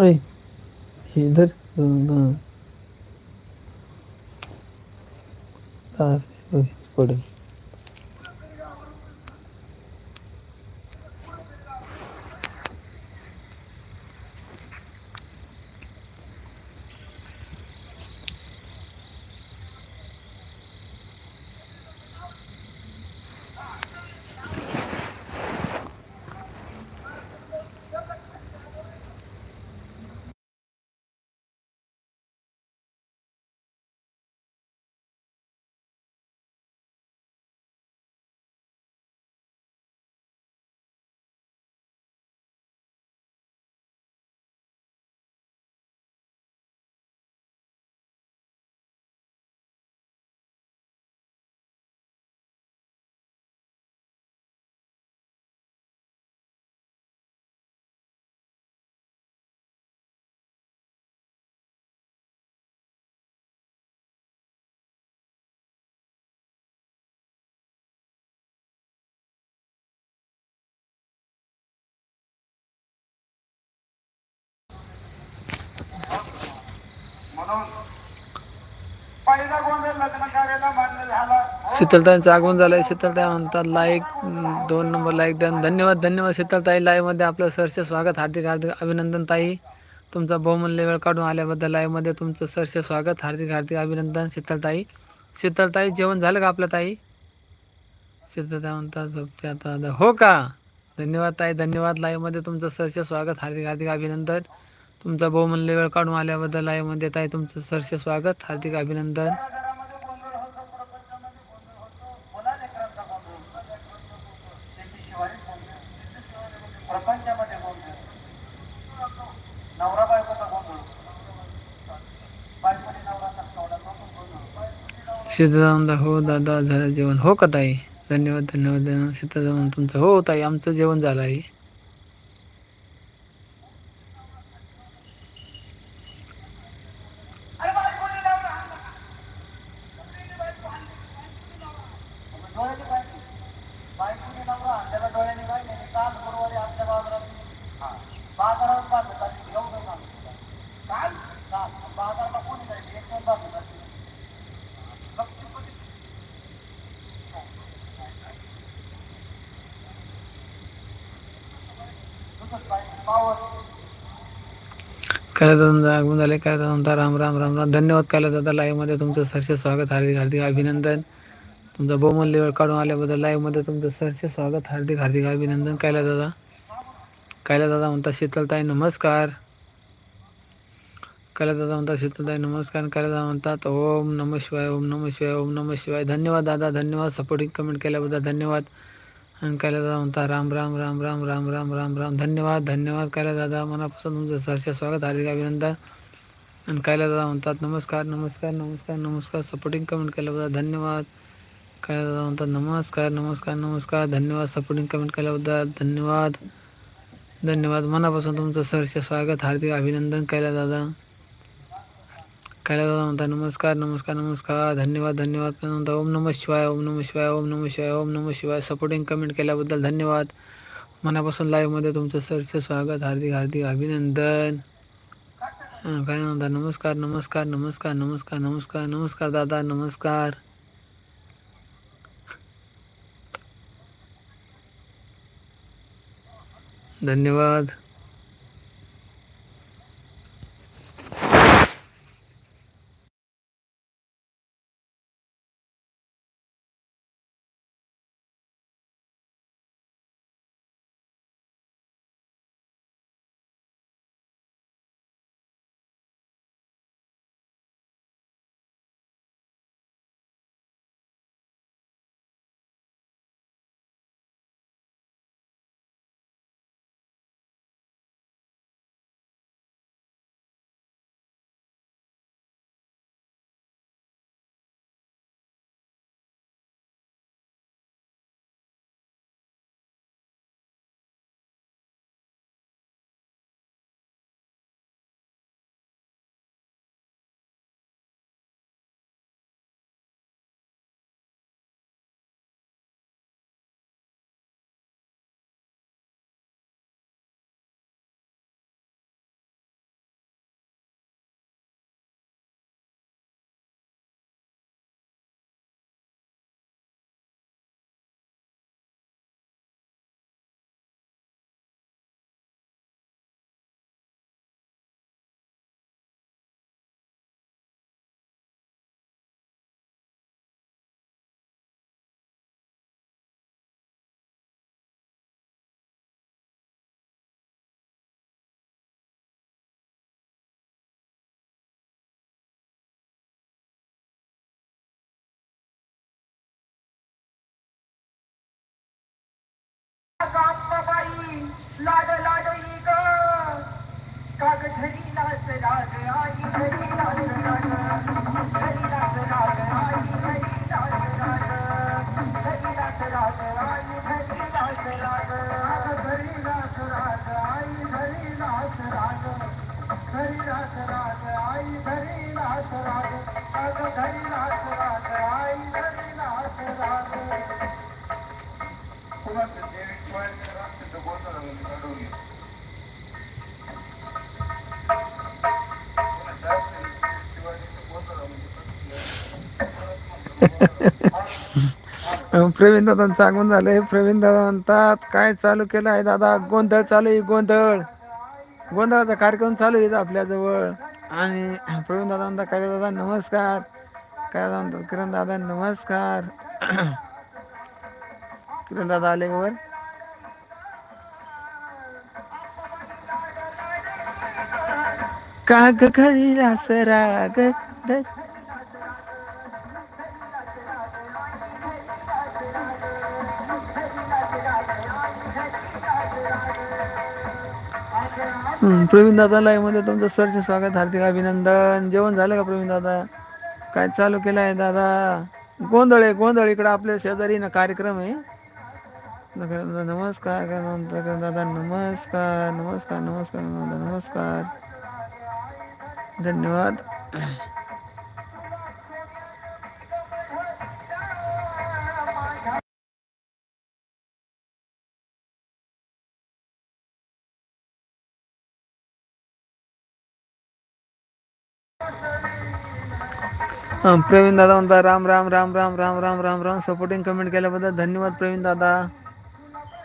Ой, Сидор, да. Да, ой, спорим. शीतलताईंचं आगमन झालंय. शीतलताई म्हणतात लाईक दोन नंबर लाईक डन. धन्यवाद धन्यवाद शीतलताई. लाईव्हमध्ये आपलं सरचे स्वागत. हार्दिक हार्दिक अभिनंदन ताई. तुमचा बहुमूल्य वेळ काढून आल्याबद्दल लाईव्हमध्ये तुमचं सरचे स्वागत हार्दिक हार्दिक अभिनंदन शीतलताई. शीतलताई जेवण झालं का आपलं ताई? शीतलताई म्हणतात झोपते आता. आता. हो का? धन्यवाद ताई. धन्यवाद. लाईव्हमध्ये तुमचं सरचे स्वागत हार्दिक हार्दिक अभिनंदन. तुमचा बहुमूल्य वेळ काढून आल्याबद्दल आहे मध्ये आहे तुमचं सरसे स्वागत हार्दिक अभिनंदन. सीतारामदा हो दादा झालं जेवण. हो का ताई? धन्यवाद धन्यवाद सीतारामन तुमचं हो ताई आमचं जेवण झालं आहे दादा आगमन झाले काय म्हणता राम राम राम राम. धन्यवाद दादा लाईव्हमध्ये तुमचं सरचे स्वागत हार्दिक हार्दिक अभिनंदन. तुमचा बहुमूल्य वेळ काढून आल्याबद्दल लाईव्हमध्ये तुमचं सरचे स्वागत हार्दिक हार्दिक अभिनंदन कायला दादा कायला दादा म्हणता शीतलताई नमस्कार. कायला दादा म्हणतात शीतलताई नमस्कार. कायला दादा म्हणतात ओम नम शिवाय ओम नम शिवाय ओम नम शिवाय. धन्यवाद दादा धन्यवाद सपोर्टिंग कमेंट केल्याबद्दल धन्यवाद. आणि कायला दादा म्हणता राम राम राम राम राम राम राम राम। धन्यवाद धन्यवाद कायला दादा मनापासून तुमचं सरच्या स्वागत हार्दिक अभिनंदन आणि कायला दादा म्हणतात नमस्कार नमस्कार नमस्कार नमस्कार सपोर्टिंग कमेंट केल्याबद्दल धन्यवाद। कायला दादा म्हणतात नमस्कार नमस्कार नमस्कार धन्यवाद सपोर्टिंग कमेंट केल्याबद्दल धन्यवाद। धन्यवाद मनापासून तुमचं सरचे स्वागत हार्दिक अभिनंदन कायला दादा। कायला दादा म्हणता नमस्कार नमस्कार नमस्कार. धन्यवाद धन्यवाद. काय म्हणता ओम नमः शिवाय ओम नमः शिवाय ओम नमः शिवाय ओम नमः शिवाय. सपोर्टिंग कमेंट केल्याबद्दल धन्यवाद. मनापासून लाईव्हमध्ये तुमचं सरचं स्वागत हार्दिक हार्दिक अभिनंदन. हां, काय म्हणता? नमस्कार नमस्कार नमस्कार नमस्कार नमस्कार नमस्कार दादा नमस्कार. धन्यवाद. लाड लाड ग काग धरी लाज लाज आई धरी लाज प्रवीण दादांचं सांगून झालंय प्रवीण दादा म्हणतात काय चालू केलं आहे दादा? गोंधळ चालू आहे गोंधळ. गोंधळाचा कार्यक्रम चालू आहे आपल्याजवळ. आणि प्रवीण दादा म्हणतात काय दादा नमस्कार. काय दादा म्हणतात किरण दादा नमस्कार. किरण दादा आले का वर. काग खरी सराग ग- प्रवीण दादा लाईव्हमध्ये तुमचं सरचे स्वागत हार्दिक अभिनंदन. जेवण झालं का प्रवीण दादा? काय चालू केलं आहे दादा? गोंधळ आहे गोंधळ. इकडं आपल्या शेजारी ना कार्यक्रम आहे. नमस्कार नमस्कार काय दादा नमस्कार नमस्कार नमस्कार दादा नमस्कार. धन्यवाद. प्रवीण दादा म्हणता राम राम राम राम राम राम राम राम. सपोर्टिंग कमेंट केल्याबद्दल धन्यवाद प्रवीण दादा.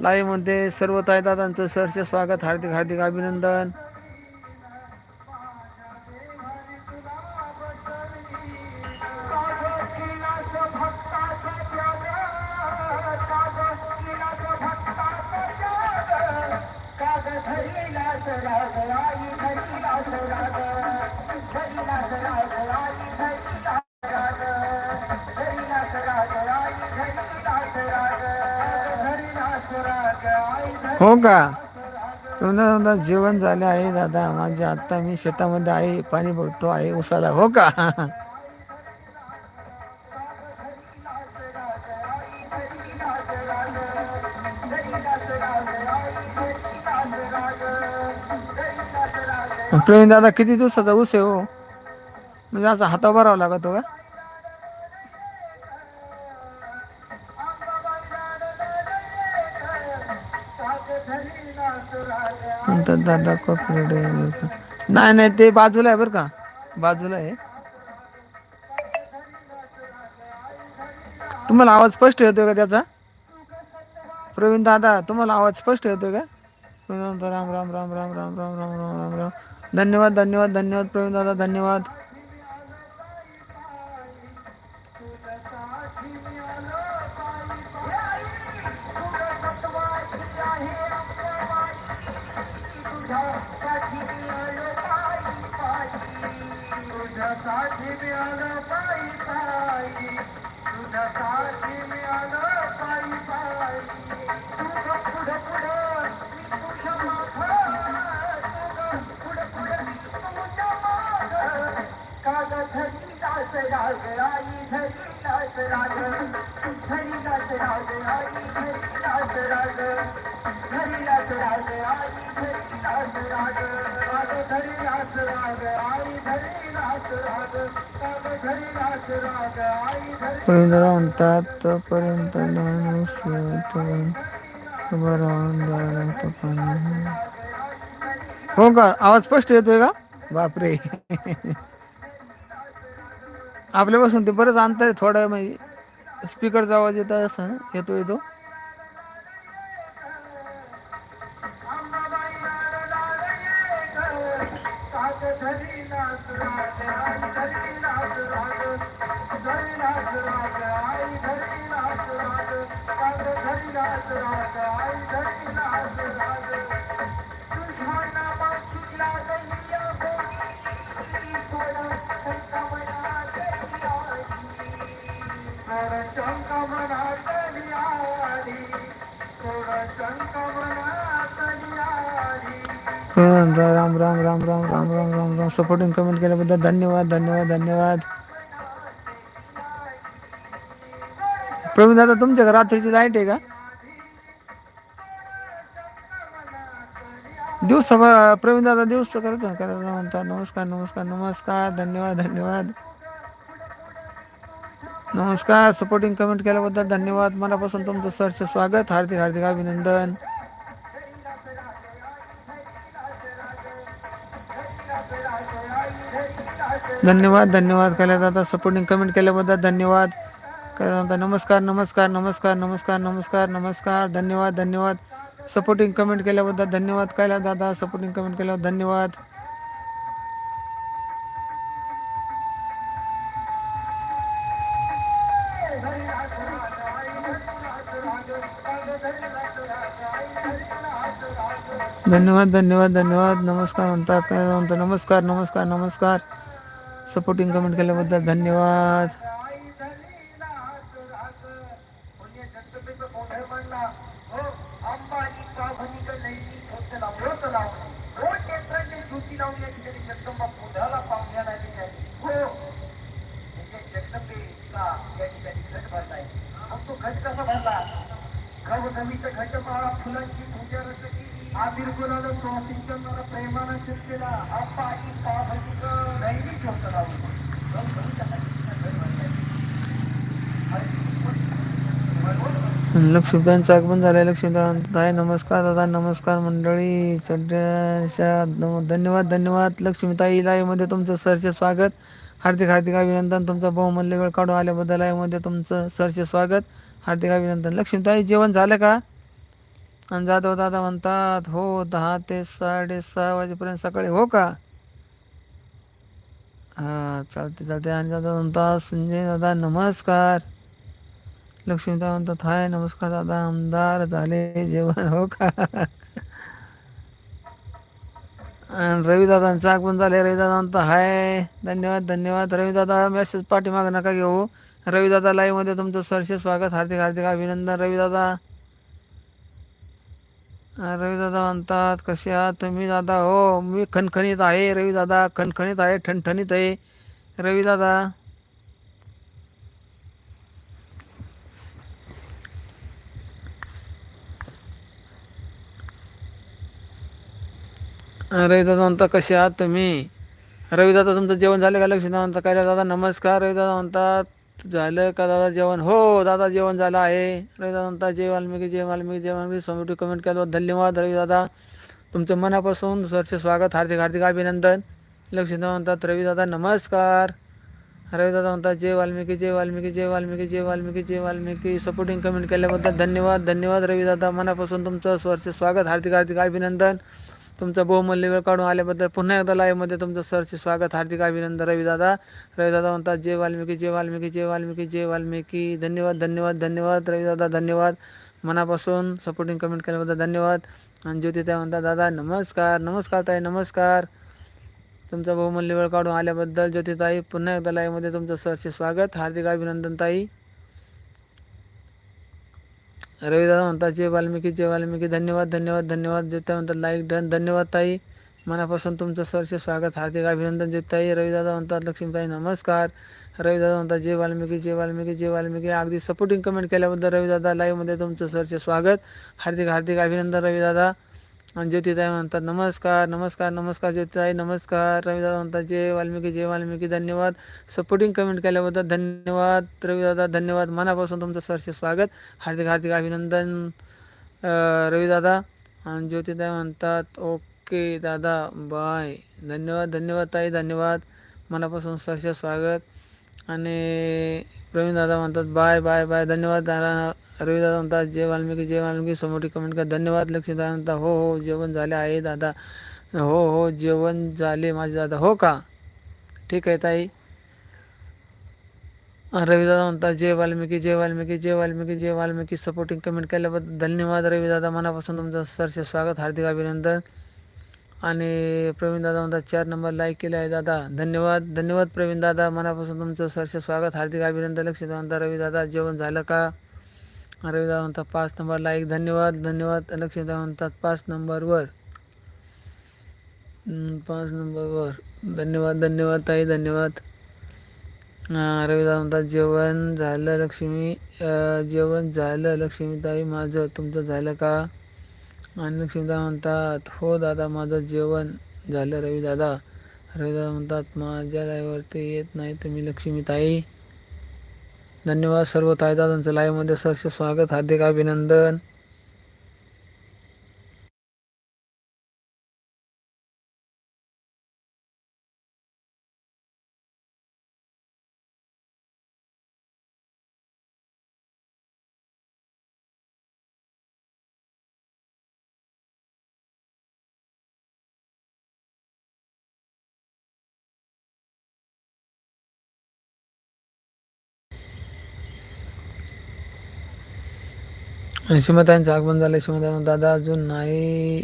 लाईव्हमध्ये सर्व ताई दादांचं सरचे स्वागत हार्दिक हार्दिक अभिनंदन. हो का? तुमचं दादा जेवण झाले आहे दादा. माझे आत्ता मी शेतामध्ये आहे पाणी भरतो आहे उसाला. हो का? प्रवीण दादा किती दिवसाचा ऊस आहे हो? म्हणजे असं हाता भरावा लागतो का? दादा कॉपीराइट आहे बरं का. नाही नाही ते बाजूला आहे बरं का. बाजूला आहे. तुम्हाला आवाज स्पष्ट येतोय का त्याचा? प्रवीण दादा तुम्हाला आवाज स्पष्ट येतोय का? प्रवीण दादा राम राम राम राम राम राम राम राम राम राम. धन्यवाद धन्यवाद धन्यवाद प्रवीण दादा धन्यवाद. दादा म्हणतात तोपर्यंत लहान तोपर्यंत उभं राहून द्यावं लागतं पाणी हो का? आवाज स्पष्ट येतोय का? बापरे. आपल्यापासून ते बरंच अंतर आहे थोडं म्हणजे स्पीकरचा आवाज येत असं येतो येतो राम दादा राम राम राम राम राम राम राम राम. सपोर्टिंग कमेंट केल्याबद्दल धन्यवाद धन्यवाद धन्यवाद. प्रवीण दादा तुमच्या रात्रीची लाइट आहे का? दिवस प्रवीण दादा दिवस करत करत म्हणतात नमस्कार नमस्कार नमस्कार धन्यवाद धन्यवाद. नमस्कार सपोर्टिंग कमेंट केल्याबद्दल धन्यवाद. मनापासून तुमचं सरचं स्वागत. हार्दिक हार्दिक अभिनंदन. धन्यवाद धन्यवाद केल्या जातात सपोर्टिंग कमेंट केल्याबद्दल धन्यवाद. केल्या जातात नमस्कार नमस्कार नमस्कार नमस्कार नमस्कार नमस्कार. धन्यवाद धन्यवाद. सपोर्टिंग कमेंट केल्याबद्दल धन्यवाद केल्या दादा. सपोर्टिंग कमेंट केल्यावर धन्यवाद. धन्यवाद धन्यवाद धन्यवाद. नमस्कार म्हणतात काय म्हणतात नमस्कार नमस्कार नमस्कार. सपोर्टिंग कमेंट केल्याबद्दल धन्यवाद। घट कसा भरला घट फुलांची पूजा केली आबिर गुलाला सोसिंग करणारा प्रेमानं आप्पा ही लक्ष्मीदांचं आगमन झालंय लक्ष्मीदान ताई नमस्कार दादा नमस्कार मंडळी. चढ्याशा धन्यवाद धन्यवाद. लक्ष्मीताई लाईव्हमध्ये तुमचं सरचे स्वागत. हार्दिक हार्दिक अभिनंदन. तुमचा बहुमूल्य वेळ काढून आल्याबद्दल लाईव्हमध्ये तुमचं सरचे स्वागत. हार्दिक अभिनंदन. लक्ष्मीताई जेवण झालं का? आणि जाधव दादा म्हणतात हो दहा ते साडेसहा वाजेपर्यंत सकाळी हो का? हां चालते चालते आणि दादा म्हणतात संजय दादा नमस्कार. लक्ष्मीदा म्हणतात हाय नमस्कार दादा आमदार झाले जेवण हो का? आणि रवीदादांचा आगमन झाले रविदादा म्हणतात हाय धन्यवाद धन्यवाद. रवीदादा मेसेज पाठीमागं नका घेऊ. रवीदादा लाईव्हमध्ये तुमचं सरसे स्वागत हार्दिक हार्दिक अभिनंदन. रवीदादा रवीदादा म्हणतात कसे आहात तुम्ही दादा? हो मी खणखणीत आहे रवीदादा खणखणीत आहे ठणठणीत आहे. रवीदादा रविदादा म्हणता कसे आहात तुम्ही? रविदादा तुमचं जेवण झालं का? लक्ष म्हणता काय दादा नमस्कार. रविदादा म्हणतात झालं का दादा जेवण? हो दादा जेवण झालं आहे. रविदादा म्हणतात जय वाल्मिकी जय वाल्मिकी जय वाल्मिकी. समोर कमेंट केलं धन्यवाद रविदादा. तुमचं मनापासून सरचे स्वागत हार्दिक हार्दिक अभिनंदन. लक्ष्मीदा म्हणतात रविदादा नमस्कार. रविदादा म्हणतात जय वाल्मिकी जय वाल्मिकी जय वाल्मिकी जय वाल्मिकी जय वाल्मिकी. सपोर्टिंग कमेंट केल्याबद्दल धन्यवाद धन्यवाद रविदादा. मनापासून तुमचं स्वरचे स्वागत हार्दिक हार्दिक अभिनंदन. तुमचं बहुमूल्य वेळ काढून आल्याबद्दल पुन्हा एकदा लाईव्हमध्ये तुमचं सरचे स्वागत हार्दिक अभिनंदन रविदादा रविदादा म्हणतात जय वाल्मिकी जय वाल्मिकी जय वाल्मिकी जय वाल्मिकी. धन्यवाद धन्यवाद धन्यवाद. रविदादा धन्यवाद. मनापासून सपोर्टिंग कमेंट केल्याबद्दल धन्यवाद. आणि ज्योती त्या म्हणतात दादा नमस्कार नमस्कार ताई नमस्कार. तुमचा बहुमूल्य वेळ काढून आल्याबद्दल ज्योतिताई पुन्हा एकदा लाईव्हमध्ये तुमचं सरचे स्वागत हार्दिक अभिनंदन ताई. रविदादा म्हणतात जय वाल्मिकी जय वाल्मिकी धन्यवाद धन्यवाद धन्यवाद. ज्योती म्हणतात लाईक डन धन्यवाद ताई. मनापासून तुमचं सरचे स्वागत हार्दिक अभिनंदन ज्योतिताई रविदादा म्हणतात लक्ष्मीताई नमस्कार. रविदादा म्हणतात जय वाल्मिकी जय वाल्मिकी जय वाल्मिकी. अगदी सपोर्टिंग कमेंट केल्याबद्दल रविदादा लाईव्हमध्ये तुमचं सरचे स्वागत. हार्दिक हार्दिक अभिनंदन रविदादा. आणि ज्योतिताई म्हणतात नमस्कार नमस्कार नमस्कार ज्योतिताई नमस्कार. रविदादा म्हणतात जय वाल्मिकी जय वाल्मिकी धन्यवाद. सपोर्टिंग कमेंट केल्याबद्दल धन्यवाद. रविदादा धन्यवाद. मनापासून तुमचं सरचे स्वागत. हार्दिक हार्दिक अभिनंदन रविदादा. आणि ज्योतिताई म्हणतात ओके दादा बाय. धन्यवाद धन्यवाद ताई धन्यवाद. मनापासून सरचे स्वागत. आणि प्रवीण दादा म्हणतात, बाय बाय बाय, धन्यवाद दादा रविदादा म्हणतात, जय वाल्मिकी जय वाल्मिकी, समोरची कमेंट करा, धन्यवाद, लक्ष्मीदादा म्हणतात, हो हो झाले आहे, दादा. हो हो, जेवण झाले, माझे दादा. हो का? ठीक आहे, ताई. रविदादा म्हणतात, जय वाल्मिकी जय वाल्मिकी जय वाल्मिकी जय वाल्मिकी. सपोर्टिंग कमेंट केल्याबद्दल धन्यवाद, रविदादा. मनापासून तुमचं सरचे स्वागत, हार्दिक अभिनंदन. आणि प्रवीण दादा म्हणतात चार नंबर लाईक केले आहे दादा. धन्यवाद धन्यवाद प्रवीण दादा. मनापासून तुमचं सरस स्वागत. हार्दिक अभिनंदन. लक्ष्मी रवी दादा जेवण झालं का? रविदादा म्हणतात पाच नंबर लाईक धन्यवाद धन्यवाद. लक्ष म्हणतात पाच नंबरवर. पाच नंबरवर. धन्यवाद धन्यवाद ताई धन्यवाद. रविदा म्हणतात जेवण झालं लक्ष्मी जेवण झालं लक्ष्मीताई माझं तुमचं झालं का? आणि लक्ष्मीदा म्हणतात हो दादा माझं जेवण झालं रविदादा रविदादा म्हणतात माझ्या लाईव्हवरती येत नाही तुम्ही लक्ष्मीताई. धन्यवाद सर्व ताईदादांचं लाईव्हमध्ये सरसे स्वागत हार्दिक अभिनंदन. श्रीमतांचं आगमन झालं श्रीमता दादा अजून नाही.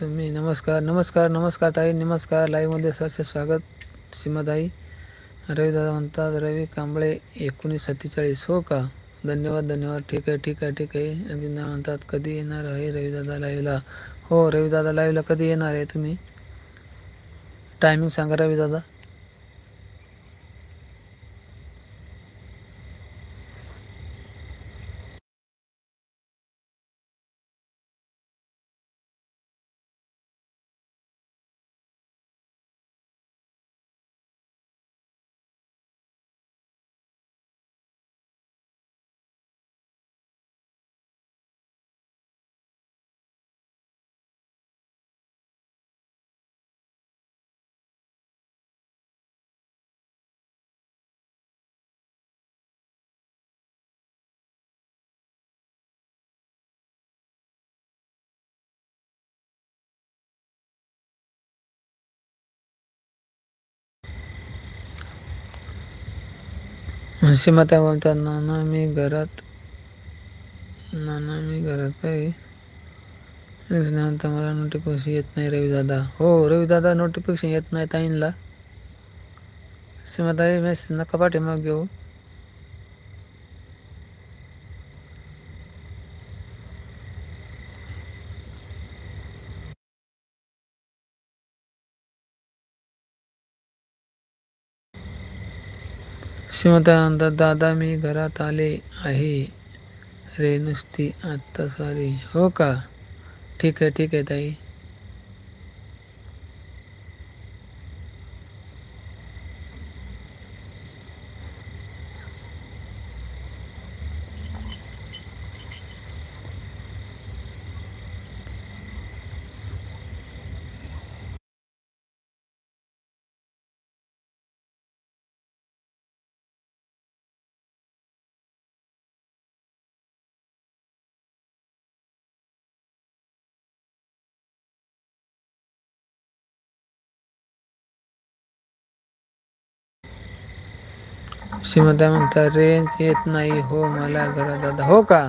तुम्ही नमस्कार नमस्कार नमस्कार ताई नमस्कार. लाईव्हमध्ये सरसे स्वागत. श्रीमताई रविदादा म्हणतात रवी कांबळे एकोणीस सत्तेचाळीस. हो का? धन्यवाद धन्यवाद. ठीक आहे ठीक आहे ठीक आहे. रवींद्र म्हणतात कधी येणार आहे रविदादा लाईव्हला हो रविदादा लाईव्हला कधी येणार आहे तुम्ही? टायमिंग सांगा रविदादा श्रीमता बोलतात नाना मी घरात नाना मी घरात काही म्हणता मला नोटिफिकेशन येत नाही रवीदादा. हो रवीदादा नोटिफिकेशन येत नाही ताईंला. सीमाताई मेसेज नका पाठीमाग घेऊ हो. श्रीमता दादा मी घरात आले आहे. रे नुसती आत्ता सॉरी हो का? ठीक आहे ठीक आहे ताई. श्रीमता म्हणतात रेंज येत नाही हो मला घरात दादा. हो का?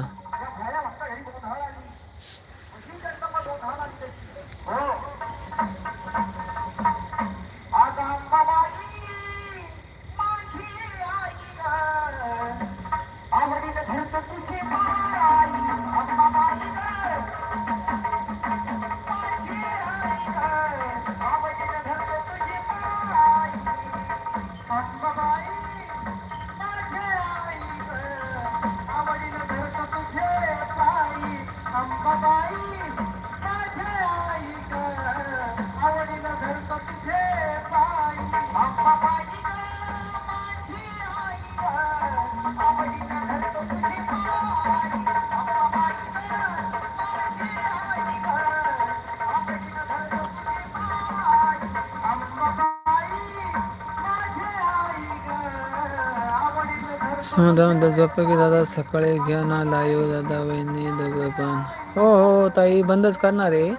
आवडीनं घरचं झोप की दादा सकाळी घ्या ना लाईव दादा वहिनी दोघं पण. हो हो, हो ताई बंदच करणार आहे.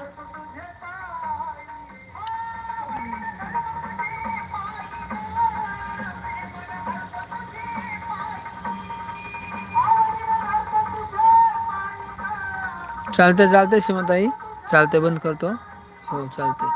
चालते चालते शिमताई चालते बंद करतो. हो चालते